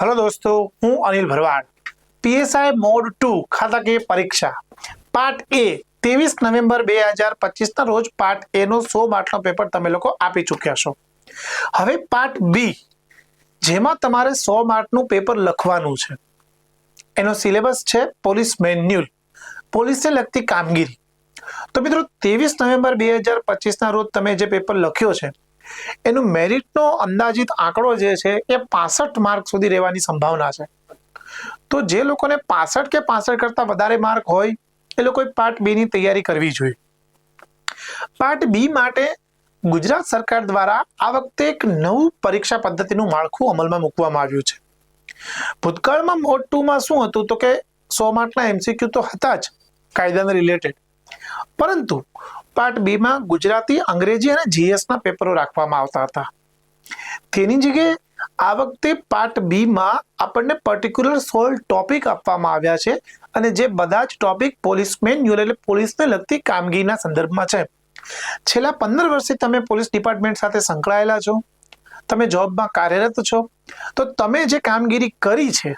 Hello દોસ્તો, હું Anil Bharwad. PSI mode two ખાતાકીય પરીક્ષા. પાર્ટ એ, ત્રેવીસ નવેમ્બર બે હજાર પચીસના રોજ પાર્ટ એ નો સો માર્કનો પેપર તમે લોકો આપી ચૂક્યા છો. હવે પાર્ટ બી, જેમાં તમારે સો માર્કનું પેપર લખવાનું છે. એનો સિલેબસ છે પોલીસ મેન્યુઅલ. પોલીસને લગતી કામગીરી. તો મિત્રો, ત્રેવીસ નવેમ્બર બે હજાર પચીસના રોજ તમે જે પેપર લખ્યો છે એનું મેરિટનો અંદાજિત આંકડો જે છે એ પાસઠ માર્ક સુધી રહેવાની સંભાવના છે. તો જે લોકોને પાસઠ કે પાસઠ કરતાં વધારે માર્ક હોય, એ લોકોએ પાર્ટ બી ની તૈયારી કરવી જોઈએ. પાર્ટ બી માટે ગુજરાત સરકાર દ્વારા આ વખતે એક નવું પરીક્ષા પદ્ધતિનું માળખું અમલમાં મૂકવામાં આવ્યું છે. ભૂતકાળમાં મોડ ટુમાં શું હતું તો કે સો માર્કના એમસીક્યુ તો હતા જ, કાયદાને રિલેટેડ પરંતુ પાર્ટ બીમાં ગુજરાતી, અંગ્રેજી અને જીએસના પેપરો રાખવામાં આવતા હતા. તેની જગ્યાએ આ વખતે પાર્ટ બીમાં આપણને પર્ટિક્યુલર સોલ ટોપિક આપવામાં આવ્યા છે અને જે બધા જ ટોપિક પોલીસ મેન્યુઅલ એટલે પોલીસને લગતી કામગીરીના સંદર્ભમાં છે. છેલ્લા પંદર વર્ષથી તમે પોલીસ ડિપાર્ટમેન્ટ સાથે સંકળાયેલા છો, તમે જોબમાં કાર્યરત છો, તો તમે જે કામગીરી કરી છે,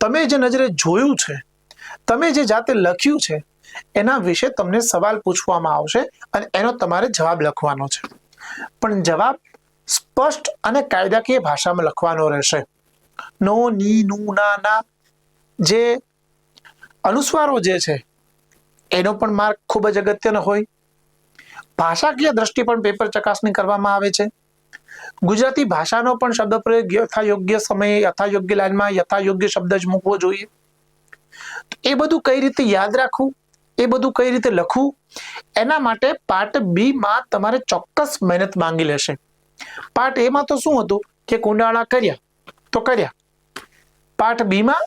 તમે જે નજરે જોયું છે, તમે જે જાતે લખ્યું છે એના વિશે તમને સવાલ પૂછવામાં આવશે અને એનો તમારે જવાબ લખવાનો છે. પણ જવાબ સ્પષ્ટ અને કાયદાકીય ભાષામાં લખવાનો રહેશે. નો, ની, નું, ના ના, જે અનુસ્વારો જે છે, એનો પણ માર્ક ખૂબ જ અગત્યનો હોય. ભાષાકીય દ્રષ્ટિ પણ પેપર ચકાસણી કરવામાં આવે છે. ગુજરાતી ભાષાનો પણ શબ્દ પ્રયોગ યથાયોગ્ય સમયે, યથાયોગ્ય લાઈનમાં યથાયોગ્ય શબ્દ જ મૂકવો જોઈએ. એ બધું કઈ રીતે યાદ રાખવું? એ બધું કઈ રીતે લખવું? એના માટે પાર્ટ બી માં તમારે ચોક્કસ મહેનત માંગી લેશે. પાર્ટ એ માં તો શું હતું? કે કુંડાળા કર્યા. તો કર્યા. પાર્ટ બી માં,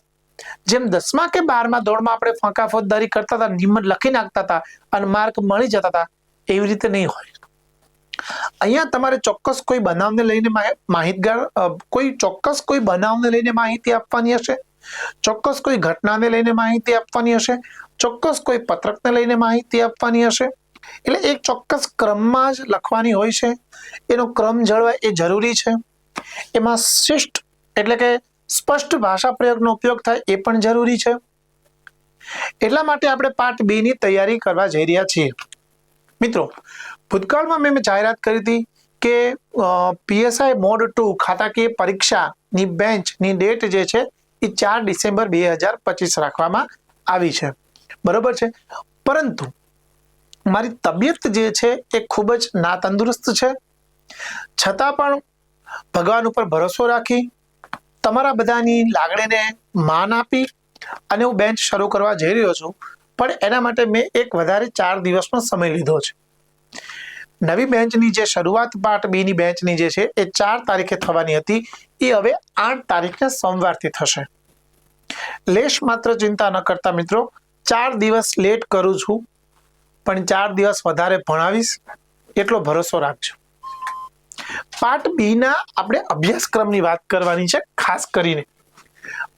જેમ દસમા કે બારમા દોડમાં આપણે ફાંકા ફોજદારી કરતા હતા નિયમન લખી નાખતા હતા અને માર્ક મળી જતા હતા, એવી રીતે નહીં હોય. અહીંયા તમારે ચોક્કસ કોઈ બનાવને લઈને માહિતગાર કોઈ ચોક્કસ કોઈ બનાવને લઈને માહિતી આપવાની હશે. ચોક્કસ કોઈ ઘટનાને લઈને માહિતી આપવાની હશે, ચોક્કસ કોઈ પત્રકને લઈને માહિતી આપવાની હશે. એટલે એક ચોક્કસ ક્રમમાં જ લખવાની હોય છે. એનો ક્રમ જળવાય એ જરૂરી છે. એમાં શિષ્ટ એટલે કે સ્પષ્ટ ભાષા પ્રયોગનો ઉપયોગ થાય એ પણ જરૂરી છે. એટલા માટે આપણે પાર્ટ બી ની તૈયારી કરવા જઈ રહ્યા છીએ. મિત્રો, ભૂતકાળમાં મેં જાહેરાત કરી હતી કે પીએસઆઈ મોડ ટુ ખાતાકીય પરીક્ષાની બેન્ચની ડેટ જે છે એ ચાર ડિસેમ્બર બે હજાર પચીસ રાખવામાં આવી છે. બરોબર છે? પરંતુ મારી તબિયત જે છે એ ખૂબ જ ના તંદુરસ્ત છે. છતાં પણ ભગવાન ઉપર ભરોસો રાખી, તમારા બધાની લાગણીને માન આપી અને હું બેન્ચ શરૂ કરવા જઈ રહ્યો છું. પણ એના માટે મેં એક વધારે ચાર દિવસનો સમય લીધો છે. નવી બેન્ચની જે શરૂઆત પાર્ટ બી ની બેન્ચની જે છે, એ ચાર તારીખે થવાની હતી. એ હવે આઠ તારીખે સોમવારથી થશે. લેશ માત્ર ચિંતા ન કરતા મિત્રો, ચાર દિવસ લેટ કરું છું, પણ ચાર દિવસ વધારે ભણાવીશ, એટલો ભરોસો રાખજો. પાર્ટ બી ના આપણે અભ્યાસક્રમની વાત કરવાની છે, ખાસ કરીને.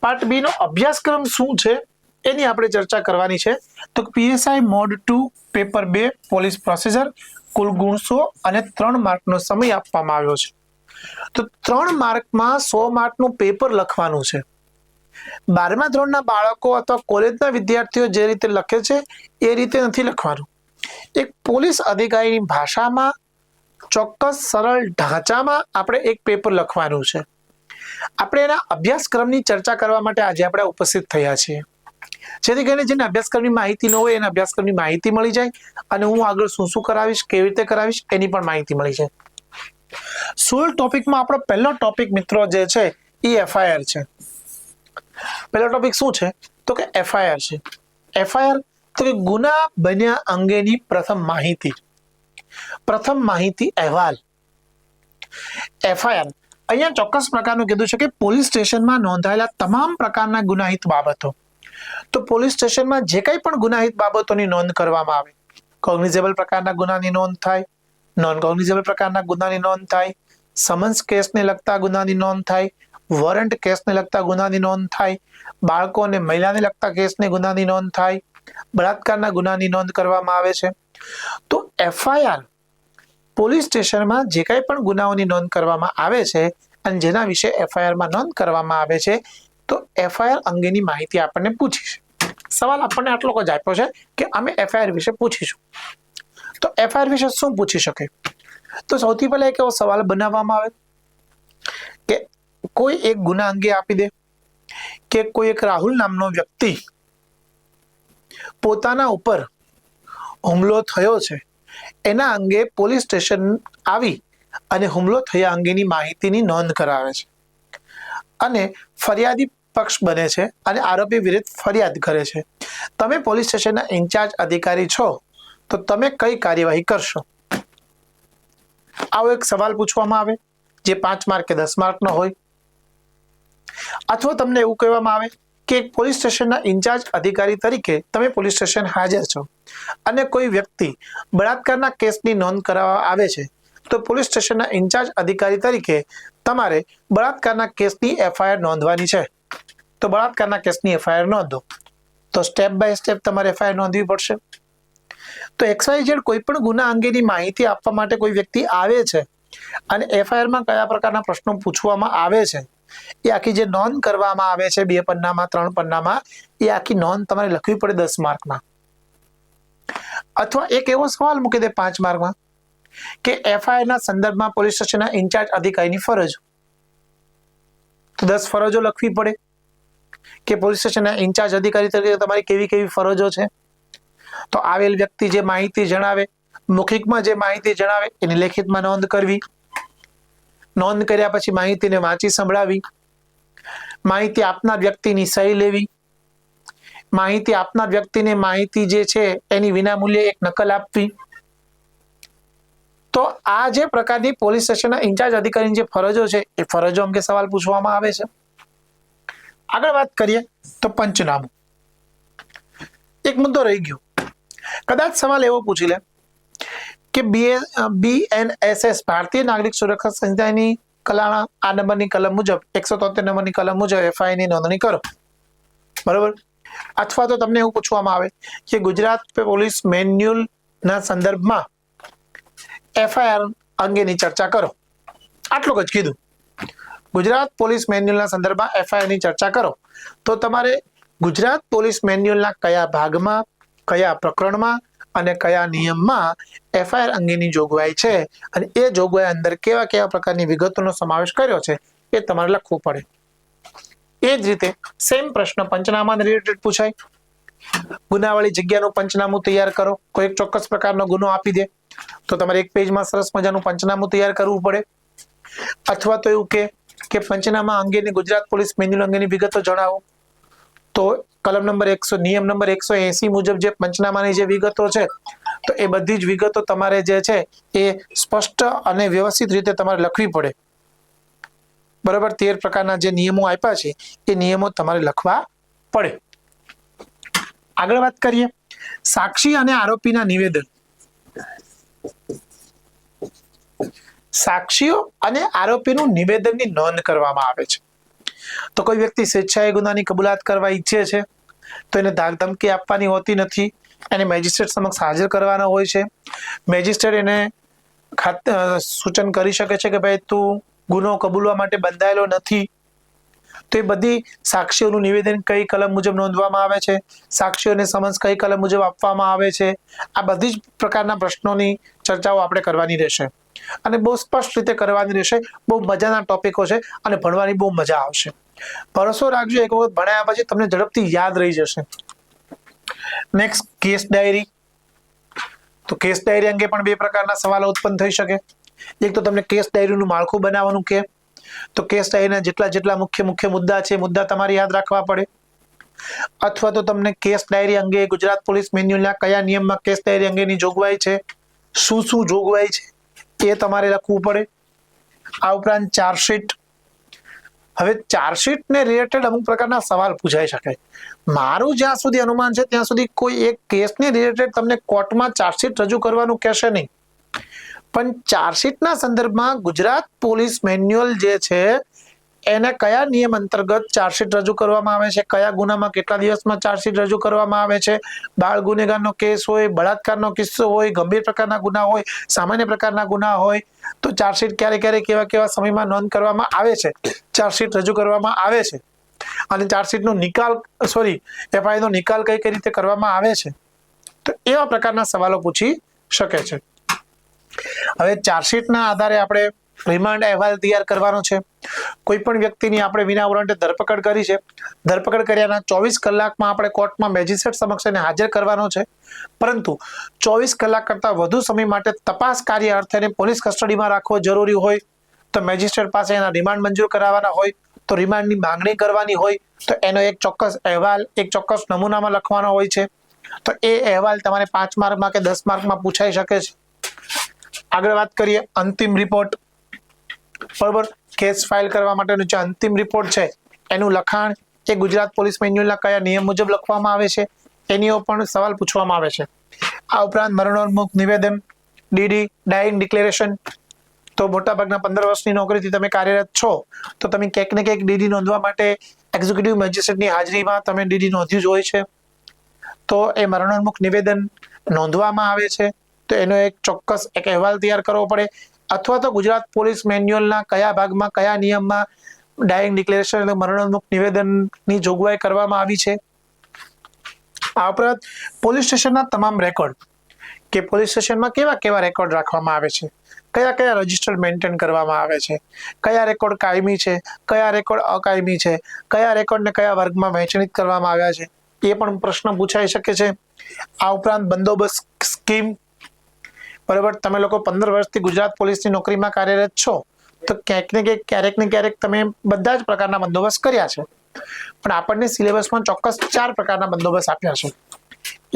પાર્ટ બી નો અભ્યાસક્રમ શું છે, એની આપણે ચર્ચા કરવાની છે. તો પીએસઆઈ મોડ ટુ, પેપર બે, પોલીસ પ્રોસીજર કુલ ગુણ સો અને ત્રણ માર્કનો સમય આપવામાં આવ્યો છે. તો ત્રણ માર્કમાં સો માર્કનું પેપર લખવાનું છે. બારમા ધોરણના બાળકો અથવા કોલેજના વિદ્યાર્થીઓ જે રીતે લખે છે, એ રીતે નથી લખવાનું. એક પોલીસ અધિકારીની ભાષામાં ચોક્કસ સરળ ઢાંચામાં આપણે એક પેપર લખવાનું છે. આપણે એના અભ્યાસક્રમની ચર્ચા કરવા માટે આજે આપણે ઉપસ્થિત થયા છીએ. જેથી કરીને જેને અભ્યાસક્રમની માહિતી ન હોય એને અભ્યાસક્રમની માહિતી મળી જાય અને હું આગળ શું શું કરાવીશ, કેવી રીતે કરાવીશ, એની પણ માહિતી મળી જાય. સોળ ટોપિકમાં આપણો પહેલો ટોપિક મિત્રો જે છે એ એફઆઈઆર છે. પહેલો ટોપિક શું છે? તો કે એફઆઈઆર છે. એફઆઈઆર તો કે ગુના બન્યા અંગેની પ્રથમ માહિતી. પ્રથમ માહિતી અહેવાલ. એફઆઈઆર અહીંયા ચોક્કસ પ્રકારનું કીધું છે કે પોલીસ સ્ટેશનમાં નોંધાયેલા તમામ પ્રકારના ગુનાહિત બાબતો. તો પોલીસ સ્ટેશનમાં જે કંઈ પણ ગુનાહિત બાબતોની નોંધ કરવામાં આવે. કોગ્નિઝેબલ પ્રકારના ગુનાની નોંધ થાય નોન કોગ્નિઝેબલ પ્રકારના ગુનાની નોંધ થાય સમન્સ કેસને લગતા ગુનાની નોંધ થાય વોરંટ કેસને લગતા ગુનાની નોંધ થાય, બાળકો અને મહિલાને લગતા કેસને ગુનાની નોંધ થાય, બળાત્કારના ગુનાની નોંધ કરવામાં આવે છે. તો એફઆઈઆર પોલીસ સ્ટેશનમાં જે કાંઈ પણ ગુનાઓની નોંધ કરવામાં આવે છે અને જેના વિશે એફઆઈઆરમાં નોંધ કરવામાં આવે છે તો એફઆઈઆર અંગેની માહિતી આપણને પૂછીશ. સવાલ આપણને આટલો જ આપ્યો છે કે અમે એફઆઈઆર વિશે પૂછીશું. તો એફઆઈઆર વિશે શું પૂછી શકે? તો સૌથી પહેલા એક એવો સવાલ બનાવવામાં આવે કે કોઈ એક ગુના અંગે આપી દે કે કોઈ એક રાહુલ નામનો વ્યક્તિ પોતાના ઉપર હુમલો થયો છે, એના અંગે પોલીસ સ્ટેશન આવી અને હુમલો થયા અંગેની માહિતીની નોંધ કરાવે છે. અને ફરિયાદી પક્ષ બને છે અને આરોપી વિરુદ્ધ ફરિયાદ કરે છે. તમે પોલીસ સ્ટેશનના ઇન્ચાર્જ અધિકારી છો, તો તમે કઈ કાર્યવાહી કરશો? આવો એક સવાલ પૂછવામાં આવે, જે પાંચ માર્ક કે દસ માર્કનો હોય. અથવા તમને એવું કહેવામાં આવે કે એક પોલીસ સ્ટેશનના ઇન્ચાર્જ અધિકારી તરીકે તમે પોલીસ સ્ટેશન હાજર છો અને કોઈ વ્યક્તિ બળાત્કારના કેસની નોંધ કરાવવા આવે છે, તો પોલીસ સ્ટેશનના ઇન્ચાર્જ અધિકારી તરીકે તમારે બળાત્કારના કેસની એફઆઈઆર નોંધવાની છે. તો બળાત્કારના કેસની એફઆઈઆર નોંધો તો સ્ટેપ બાય સ્ટેપ તમારે એફઆઈઆર નોંધવી પડશે. તો એક્સવાયઝેડ કોઈ પણ ગુના અંગેની માહિતી આપવા માટે કોઈ વ્યક્તિ આવે છે અને એફઆઈઆરમાં કયા પ્રકારના પ્રશ્નો પૂછવામાં આવે છે, એ આખી જે નોંધ કરવામાં આવે છે, બે પન્નામાં, ત્રણ પન્નામાં, એ આખી નોંધ તમારે લખવી પડે દસ માર્કમાં. અથવા એક એવો સવાલ મૂકી દે પાંચ માર્કમાં કે એફઆઈઆરના સંદર્ભમાં પોલીસ સ્ટેશનના ઇન્ચાર્જ અધિકારીની ફરજ. તો દસ ફરજો લખવી પડે. કે પોલીસ સ્ટેશનના ઇન્ચાર્જ અધિકારી તરીકે તમારી કેવી કેવી ફરજો છે? તો આવેલ વ્યક્તિ જે માહિતી જણાવે, મૌખિકમાં જે માહિતી જણાવે, એની લેખિતમાં નોંધ કરવી. નોંધ કર્યા પછી માહિતીને વાંચી સંભળાવી. માહિતી આપનાર વ્યક્તિની સહી લેવી. માહિતી આપનાર વ્યક્તિને માહિતી જે છે એની વિનામૂલ્યે એક નકલ આપવી. તો આ જે પ્રકારની પોલીસ સ્ટેશનના ઇન્ચાર્જ અધિકારીની જે ફરજો છે, એ ફરજો અંગે સવાલ પૂછવામાં આવે છે. આગળ વાત કરીએ તો પંચનામું. એક મુદ્દો રહી ગયો. કદાચ સવાલ એવો પૂછી લે કે બી બીએનએસએસ ભારતીય નાગરિક સુરક્ષા સંહિતાની કલાણા આ નંબરની કલમ મુજબ, એકસો તોતેર નંબરની કલમ મુજબ એફઆઈની નોંધણી કરો. બરોબર? અથવા તો તમને એવું પૂછવામાં આવે કે ગુજરાત પોલીસ મેન્યુઅલના સંદર્ભમાં એફઆઈઆર અંગેની ચર્ચા કરો. આટલું જ કીધું. ગુજરાત પોલીસ મેન્યુઅલના સંદર્ભમાં એફઆઈઆરની ચર્ચા કરો. તો તમારે ગુજરાત પોલીસ મેન્યુઅલના કયા ભાગમાં, કયા પ્રકરણમાં અને કયા નિયમમાં એફઆઈઆર અંગેની જોગવાઈ છે અને એ જોગવાઈ અંદર કેવા કેવા પ્રકારની વિગતોનો સમાવેશ કર્યો છે એ તમારે લખવું પડે. એ જ રીતે સેમ પ્રશ્ન પંચનામાને રિલેટેડ પૂછાય. ગુનાવાળી જગ્યાનું પંચનામું તૈયાર કરો. કોઈ ચોક્કસ પ્રકારનો ગુનો આપી દે. તો તમારે એક પેજમાં સરસ મજાનું પંચનામું તૈયાર કરવું પડે. અથવા તો એવું કે કે પંચનામા અંગેની ગુજરાત પોલીસ મેન્યુઅલ અંગેની વિગતો જણાવો. તો કલમ નંબર એકસો, નિયમ નંબર એકસો એસી મુજબ જે પંચનામાની જે વિગતો છે, તો એ બધી જ વિગતો તમારે જે છે એ સ્પષ્ટ અને વ્યવસ્થિત રીતે તમારે લખવી પડે. બરાબર? તેર પ્રકારના જે નિયમો આપ્યા છે, એ નિયમો તમારે લખવા પડે. આગળ વાત કરીએ. સાક્ષી અને આરોપીના નિવેદન. સાક્ષીઓ અને આરોપીનું નિવેદનની નોંધ કરવામાં આવે છે. તો કોઈ વ્યક્તિ સ્વેચ્છાએ ગુનાની કબૂલાત કરવા ઈચ્છે છે, તો એને ધાકધમકી આપવાની હોતી નથી, એને મેજિસ્ટ્રેટ સમક્ષ હાજર કરવાનો હોય છે. મેજિસ્ટ્રેટ એને સૂચન કરી શકે છે કે ભાઈ તું ગુનો કબૂલવા માટે બંધાયેલો નથી. તો એ બધી સાક્ષીઓનું નિવેદન કઈ કલમ મુજબ નોંધવામાં આવે છે, સાક્ષીઓને સમન્સ કઈ કલમ મુજબ આપવામાં આવે છે, આ બધી જ પ્રકારના પ્રશ્નોની ચર્ચાઓ આપણે કરવાની રહેશે. અને બહુ સ્પષ્ટ રીતે કરવાની રહેશે. બહુ મજાના ટોપિકો છે અને ભણવાની બહુ મજા આવશે. ભરોસો રાખજો, એક વખત ભણાયા પછી તમને ઝડપથી યાદ રહી જશે. નેક્સ્ટ કેસ ડાયરી તો કેસ ડાયરી અંગે પણ બે પ્રકારના સવાલો ઉત્પન્ન થઈ શકે. એક તો તમને કેસ ડાયરીનું માળખું બનાવવાનું કે તો કેસ ડાયરીના જેટલા જેટલા મુખ્ય મુખ્ય મુદ્દા છે મુદ્દા તમારે યાદ રાખવા પડે. અથવા તો તમને કેસ ડાયરી અંગે ગુજરાત પોલીસ મેન્યુઅલના કયા નિયમમાં કેસ ડાયરી અંગેની જોગવાઈ છે? શું શું જોગવાઈ છે? એ તમારે લખવું પડે? આ ઉપરાંત ચાર્જશીટ. હવે ચાર્જશીટને રિલેટેડ અમુક પ્રકારના સવાલ પૂછાઈ શકે મારું જ્યાં સુધી અનુમાન છે, ત્યાં સુધી કોઈ એક કેસને રિલેટેડ તમને કોર્ટમાં ચાર્જશીટ રજૂ કરવાનું કહેશે નહીં. પણ ચાર્જશીટના સંદર્ભમાં ગુજરાત પોલીસ મેન્યુઅલ જે છે એને કયા નિયમ અંતર્ગત ચાર્જશીટ રજૂ કરવામાં આવે છે? કયા ગુનામાં કેટલા દિવસમાં ચાર્જશીટ રજૂ કરવામાં આવે છે? બાળ ગુનેગારનો કેસ હોય, બળાત્કારનો કિસ્સો હોય, ગંભીર પ્રકારના ગુના હોય, સામાન્ય પ્રકારના ગુના હોય, તો ચાર્જશીટ ક્યારે ક્યારે કેવા કેવા સમયમાં નોંધ કરવામાં આવે છે? ચાર્જશીટ રજૂ કરવામાં આવે છે. અને ચાર્જશીટનો નિકાલ સોરી એફઆઈનો નિકાલ કઈ કઈ રીતે કરવામાં આવે છે? તો એવા પ્રકારના સવાલો પૂછી શકે છે. હવે ચાર્જશીટના આધારે આપણે રિમાન્ડ અહેવાલ તૈયાર કરવાનો છે. કોઈ પણ વ્યક્તિની આપણે વિના વોરંટે ધરપકડ કરી છે, ધરપકડ કર્યાના ચોવીસ કલાકમાં આપણે કોર્ટમાં મેજિસ્ટ્રેટ સમક્ષ એને હાજર કરવાનો છે. પરંતુ ચોવીસ કલાક કરતાં વધુ સમય માટે તપાસ કાર્ય અર્થે એને પોલીસ કસ્ટડીમાં રાખવો જરૂરી હોય, તો મેજિસ્ટ્રેટ પાસે એના રિમાન્ડ મંજૂર કરાવવાના હોય, તો રિમાન્ડની માંગણી કરવાની હોય, તો એનો એક ચોક્કસ અહેવાલ, એક ચોક્કસ નમૂનામાં લખવાનો હોય છે. તો એ અહેવાલ તમારે પાંચ માર્કમાં કે દસ માર્કમાં પૂછાઈ શકે છે. આગળ વાત કરીએ અંતિમ રિપોર્ટ બરોબર? કેસ ફાઇલ કરવા માટેનો જે અંતિમ રિપોર્ટ છે, એનું લખાણ એ ગુજરાત પોલીસ મેન્યુઅલના કયા નિયમ મુજબ લખવામાં આવે છે? એનીઓ પણ સવાલ પૂછવામાં આવે છે. આ ઉપરાંત મરણોન્મુખ નિવેદન, ડીડી ડાઇંગ ડિક્લેરેશન. તો મોટાભાગના પંદર વર્ષની નોકરીથી તમે કાર્યરત છો, તો તમે ક્યાંક ને ક્યાંક ડીડી નોંધવા માટે એક્ઝિક્યુટિવ મેજિસ્ટ્રેટની હાજરીમાં તમે ડીડી નોંધ્યું જ હોય છે. તો એ મરણોન્મુખ નિવેદન નોંધવામાં આવે છે. તો એનો એક ચોક્કસ એક અહેવાલ તૈયાર કરવો પડે. અથવા તો ગુજરાત પોલીસ મેન્યુઅલના કયા ભાગમાં, કયા નિયમમાં ડાઇંગ ડિક્લેરેશન એટલે મરણોન્મુખ નિવેદનની જોગવાઈ કરવામાં આવી છે? આ ઉપરાંત પોલીસ સ્ટેશનના તમામ રેકોર્ડ કે પોલીસ સ્ટેશનમાં કેવા કેવા રેકોર્ડ રાખવામાં આવે છે? કયા કયા રજિસ્ટર મેન્ટેન કરવામાં આવે છે? કયા રેકોર્ડ કાયમી છે? કયા રેકોર્ડ અકાયમી છે? કયા રેકોર્ડને કયા વર્ગમાં વહેંચણી કરવામાં આવ્યા છે? એ પણ પ્રશ્ન પૂછાઈ શકે છે. આ ઉપરાંત બંદોબસ્ત સ્કીમ બરાબર? તમે લોકો પંદર વર્ષથી ગુજરાત પોલીસની નોકરીમાં કાર્યરત છો, તો ક્યાંક ને ક્યાંક, ક્યારેક ને ક્યારેક તમે બધા જ પ્રકારના બંદોબસ્ત કર્યા છે. પણ આપણને સિલેબસમાં ચોક્કસ ચાર પ્રકારના બંદોબસ્ત આપ્યા છે.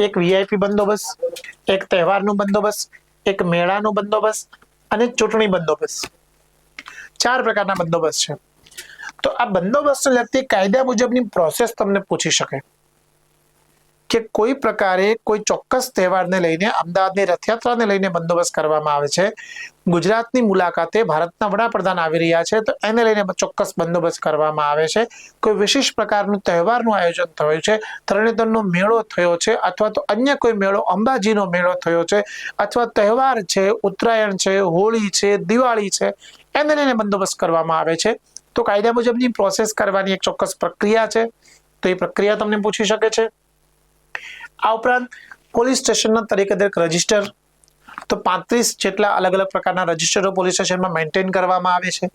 એક વીઆઈપી બંદોબસ્ત, એક તહેવારનું બંદોબસ્ત, એક મેળાનું બંદોબસ્ત અને ચૂંટણી બંદોબસ્ત. ચાર પ્રકારના બંદોબસ્ત છે. તો આ બંદોબસ્તને લગતી કાયદા મુજબની પ્રોસેસ તમને પૂછી શકે. કે કોઈ પ્રકારે કોઈ ચોક્કસ તહેવારને લઈને, અમદાવાદની રથયાત્રાને લઈને બંદોબસ્ત કરવામાં આવે છે. ગુજરાતની મુલાકાતે ભારતના વડાપ્રધાન આવી રહ્યા છે, તો એને લઈને ચોક્કસ બંદોબસ્ત કરવામાં આવે છે. કોઈ વિશેષ પ્રકારનું તહેવારનું આયોજન થયું છે, તરણેતરનો મેળો થયો છે, અથવા તો અન્ય કોઈ મેળો, અંબાજીનો મેળો થયો છે, અથવા તહેવાર છે, ઉત્તરાયણ છે, હોળી છે, દિવાળી છે, એને લઈને બંદોબસ્ત કરવામાં આવે છે. તો કાયદા મુજબની પ્રોસેસ કરવાની એક ચોક્કસ પ્રક્રિયા છે. તો એ પ્રક્રિયા તમને પૂછી શકે છે. આ ઉપરાંત પોલીસ સ્ટેશનના તરીકેદાર રજિસ્ટર તો પાંત્રીસ જેટલા અલગ અલગ પ્રકારના રજિસ્ટરો પોલીસ સ્ટેશનમાં મેન્ટેન કરવામાં આવે છે.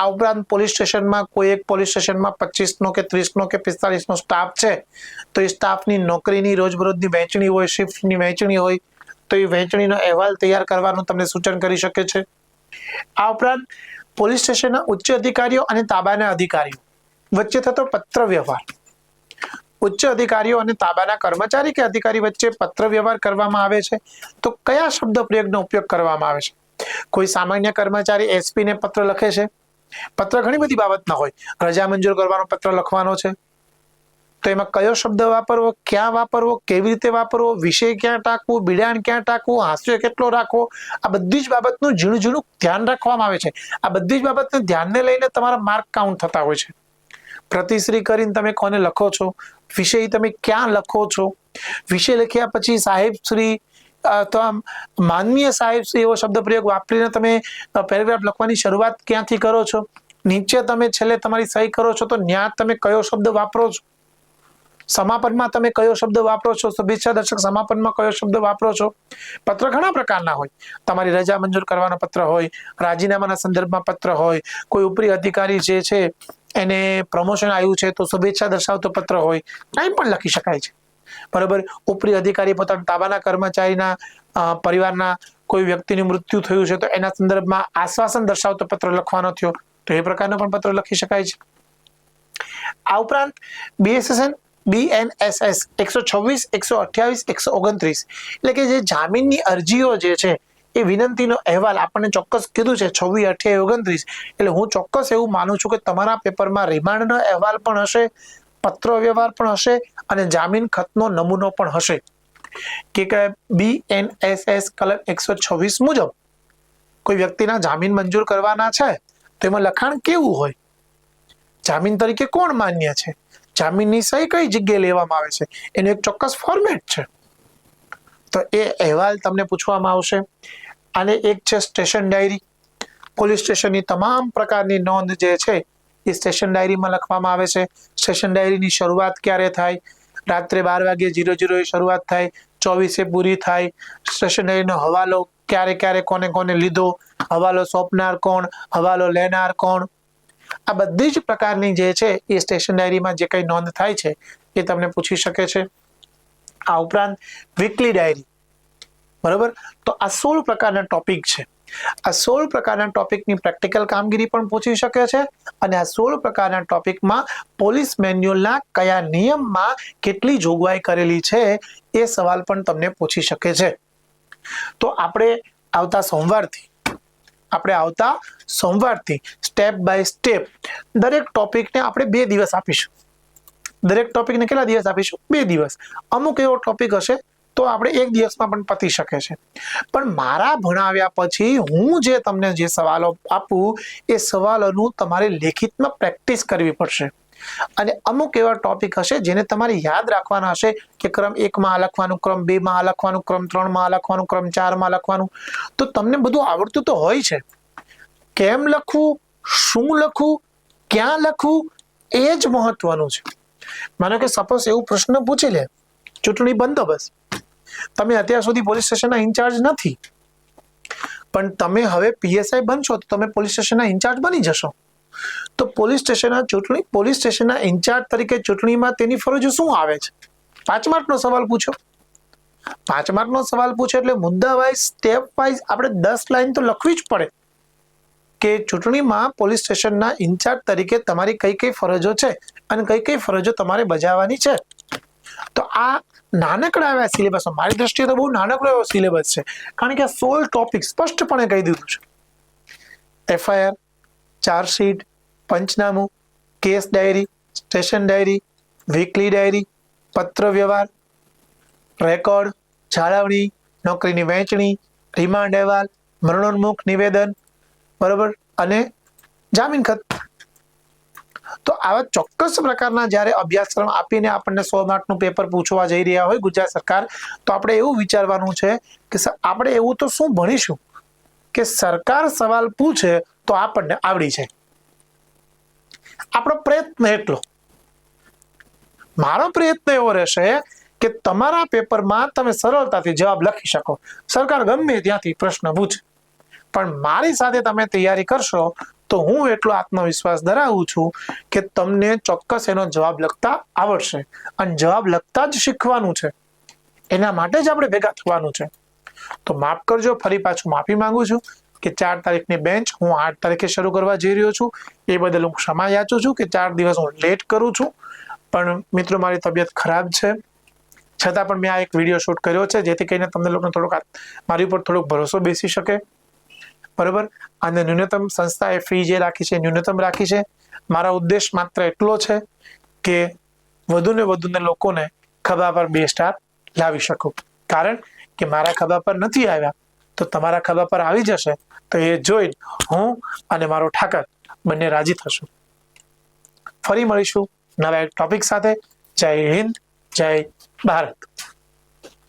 આ ઉપરાંત પોલીસ સ્ટેશનમાં કોઈ એક પોલીસ સ્ટેશનમાં પચીસનો કે ત્રીસનો કે પિસ્તાલીસનો સ્ટાફ છે, તો એ સ્ટાફની નોકરીની રોજબરોજની વહેંચણી હોય શિફ્ટની વહેંચણી હોય, તો એ વહેંચણીનો અહેવાલ તૈયાર કરવાનું તમને સૂચન કરી શકે છે. આ ઉપરાંત પોલીસ સ્ટેશનના ઉચ્ચ અધિકારીઓ અને તાબાના અધિકારીઓ વચ્ચે થતો પત્ર વ્યવહાર. ઉચ્ચ અધિકારીઓ અને તાબાના કર્મચારી કે અધિકારી વચ્ચે પત્ર વ્યવહાર કરવામાં આવે છે? તો કયા શબ્દ પ્રયોગનો ઉપયોગ કરવામાં આવે છે? કોઈ સામાન્ય કર્મચારી એસપી ને પત્ર લખે છે? પત્ર ઘણી બધી બાબતના હોય. રજા મંજૂર કરવાનો પત્ર લખવાનો છે. તો એમાં કયો શબ્દ વાપરવો, ક્યાં વાપરવો, કેવી રીતે વાપરવો, વિષય ક્યાં ટાંકવું, બિડાણ ક્યાં ટાંકવું, હાસ્ય કેટલો રાખવો? આ બધી જ બાબતનું ઝીણું ઝીણું ધ્યાન રાખવામાં આવે છે. આ બધી જ બાબતને ધ્યાનને લઈને તમારા માર્ક કાઉન્ટ થતા હોય છે. પ્રતિશ્રી કરીને તમે કોને લખો છો? વિષય તમે ક્યાં લખો છો? વિષય લખ્યા પછી સાહેબ શ્રી તો આમ માનનીય સાહેબ શ્રી એવો શબ્દ પ્રયોગ વાપરીને તમે પેરેગ્રાફ લખવાની શરૂઆત ક્યાંથી કરો છો? નીચે તમે છેલ્લે તમારી સહી કરો છો તો ન્યા તમે કયો શબ્દ વાપરો છો? સમાપનમાં તમે કયો શબ્દ વાપરો છો? શુભેચ્છા દર્શક સમાપનમાં કયો શબ્દ વાપરો છો? પત્ર ઘણા પ્રકારના હોય. તમારી રજા મંજૂર કરવાનો પત્ર હોય, રાજીનામાના સંદર્ભમાં પત્ર હોય, કોઈ ઉપરી અધિકારી જે છે એને પ્રમોશન આવ્યું છે, તો શુભેચ્છા દર્શાવતો પત્ર હોય કાંઈ પણ લખી શકાય છે. બરાબર? ઉપરી અધિકારી પોતાના તાબાના કર્મચારીના પરિવારના કોઈ વ્યક્તિનું મૃત્યુ થયું છે, તો એના સંદર્ભમાં આશ્વાસન દર્શાવતો પત્ર લખવાનો થયો, તો એ પ્રકારનો પણ પત્ર લખી શકાય છે. આ ઉપરાંત બીએસએસએન બીએનએસએસ એકસો છવ્વીસ, એકસો અઠ્યાવીસ, એકસો ઓગણત્રીસ, એટલે કે જે જામીનની અરજીઓ જે છે એ વિનંતીનો અહેવાલ આપણને ચોક્કસ કીધું છે, છવ્વીસ, અઠ્યાવીસ, ઓગણત્રીસ. એટલે હું ચોક્કસ એવું માનું છું કે તમારા પેપરમાં રિમાન્ડનો અહેવાલ પણ હશે, પત્ર વ્યવહાર પણ હશે અને જામીન ખતનો નમૂનો પણ હશે. કે બી એન એસ એસ કલમ એકસો છવ્વીસ મુજબ કોઈ વ્યક્તિના જામીન મંજૂર કરવાના છે, તો એમાં લખાણ કેવું હોય? જામીન તરીકે કોણ માન્ય છે? જામીનની સહી કઈ જગ્યાએ લેવામાં આવે છે? એનું એક ચોક્કસ ફોર્મેટ છે. તો એ અહેવાલ તમને પૂછવામાં આવશે. અને એક છે સ્ટેશન ડાયરી. પોલીસ સ્ટેશનની તમામ પ્રકારની નોંધ જે છે, એ સ્ટેશન ડાયરીમાં લખવામાં આવે છે. સ્ટેશન ડાયરીની શરૂઆત ક્યારે થાય? રાત્રે બાર વાગે જીરો જીરો શરૂઆત થાય. ચોવીસે પૂરી થાય. સ્ટેશન ડાયરીનો હવાલો ક્યારે ક્યારે કોને કોને લીધો? હવાલો સોંપનાર કોણ? હવાલો લેનાર કોણ? આ બધી જ પ્રકારની જે છે, એ સ્ટેશન ડાયરીમાં જે કંઈ નોંધ થાય છે, એ તમને પૂછી શકે છે. આ ઉપરાંત વીકલી ડાયરી બરાબર? તો આ સોળ પ્રકારના ટોપિક છે. આ સોળ પ્રકારના ટોપિકની પ્રેક્ટિકલ કામગીરી પણ પૂછી શકે છે અને આ સોળ પ્રકારના ટોપિકમાં પોલીસ મેન્યુઅલના કયા નિયમમાં કેટલી જોગવાઈ કરેલી છે એ સવાલ પણ તમને પૂછી શકે છે. તો આપણે આવતા સોમવારથી, આપણે આવતા સોમવારથી સ્ટેપ બાય સ્ટેપ દરેક ટોપિકને આપણે બે દિવસ આપીશું. દરેક ટોપિકને કેટલા દિવસ આપીશું? બે દિવસ. અમુક એવો ટોપિક હશે તો આપણે એક દિવસમાં પણ પતી શકે છે. પણ મારા ભણાવ્યા પછી હું જે તમને જે સવાલો આપું, એ સવાલોનું તમારે લેખિતમાં પ્રેક્ટિસ કરવી પડશે. અને અમુક એવા ટોપિક હશે જેને તમારે યાદ રાખવાના હશે કે ક્રમ એકમાં લખવાનું, ક્રમ બેમાં લખવાનું, ક્રમ ત્રણમાં લખવાનું, ક્રમ ચારમાં લખવાનું. તો તમને બધું આવડતું તો હોય છે. કેમ લખવું, શું લખવું, ક્યાં લખવું, એ જ મહત્વનું છે. માનો કે સપોઝ એવું પ્રશ્ન પૂછી લે, ચૂંટણી બંદોબસ્ત. તમે અત્યાર સુધી પોલીસ સ્ટેશનના ઇન્ચાર્જ નથી. પણ તમે હવે પીએસઆઈ બનશો તો તમે પોલીસ સ્ટેશનના ઇન્ચાર્જ બની જશો. તો પોલીસ સ્ટેશનના ચૂંટણી, પોલીસ સ્ટેશનના ઇન્ચાર્જ તરીકે ચૂંટણીમાં તેની ફરજો શું આવે છે? પાંચ માર્કનો સવાલ પૂછો. પાંચ માર્કનો સવાલ પૂછો એટલે મુદ્દા વાઇઝ, સ્ટેપ વાઇઝ આપણે દસ લાઈન તો લખવી જ પડે કે ચૂંટણીમાં પોલીસ સ્ટેશનના ઇન્ચાર્જ તરીકે તમારી કઈ કઈ ફરજો છે અને કઈ કઈ ફરજો તમારે બજાવવાની છે. તો આ નાનકડા એવા સિલેબસમાં મારી દ્રષ્ટિએ તો બહુ નાનકડો એવો સિલેબસ છે કારણ કે આ સોળ ટોપિક સ્પષ્ટપણે કહી દીધું છે FIR chargesheet પંચનામું case diary station diary weekly diary પત્ર વ્યવહાર રેકોર્ડ જાળવણી નોકરીની વહેંચણી રિમાન્ડ અહેવાલ મરણોન્મુખ નિવેદન બરોબર અને જામીન ખત તો આવા ચોક્કસ પ્રકારના જ્યારે અભ્યાસક્રમ આપીને આપણને સો માર્કનું પેપર પૂછવા જઈ રહ્યા હોય ગુજરાત સરકાર, તો આપણે એવું વિચારવાનું છે કે આપણે એવું તો શું ભણીશું? કે સરકાર સવાલ પૂછે તો આપણને આવડી છે આપણો પ્રયત્ન એટલો. મારો પ્રયત્ન એવો રહેશે કે તમારા પેપરમાં તમે સરળતાથી જવાબ લખી શકો. સરકાર ગમે ત્યાંથી પ્રશ્ન પૂછે. પણ મારી સાથે તમે તૈયારી કરશો તો હું એટલો આત્મવિશ્વાસ ધરાવું છું કે તમને ચોક્કસ એનો જવાબ લખતા આવડશે. અને જવાબ લખતા જ શીખવાનું છે. એના માટે જ આપણે ભેગા થવાનું છે. તો માફ કરજો, ફરી પાછું માફી માંગુ છું કે ચાર તારીખની બેન્ચ હું આઠ તારીખે શરૂ કરવા જઈ રહ્યો છું. એ બદલ હું ક્ષમા યાચું છું કે ચાર દિવસ હું લેટ કરું છું. પણ મિત્રો, મારી તબિયત ખરાબ છે. છતાં પણ મેં આ એક વીડિયો શૂટ કર્યો છે, જેથી કરીને તમને લોકોને થોડોક મારી ઉપર થોડોક ભરોસો બેસી શકે. બરોબર? અને ન્યૂનતમ સંસ્થાએ ફી જે રાખી છે ન્યૂનતમ રાખી છે. મારા ઉદ્દેશ માત્ર એટલો છે કે વધુને વધુને લોકોને ખભા પર બે સ્ટાર લાવી શકું. કારણ કે મારા ખભા પર નથી આવ્યા તો તમારા ખભા પર આવી જશે તો એ જોઈ હું અને મારો ઠાકર બંને રાજી થશું. ફરી મળીશું નવા એક ટોપિક સાથે. જય હિન્દ, જય ભારત.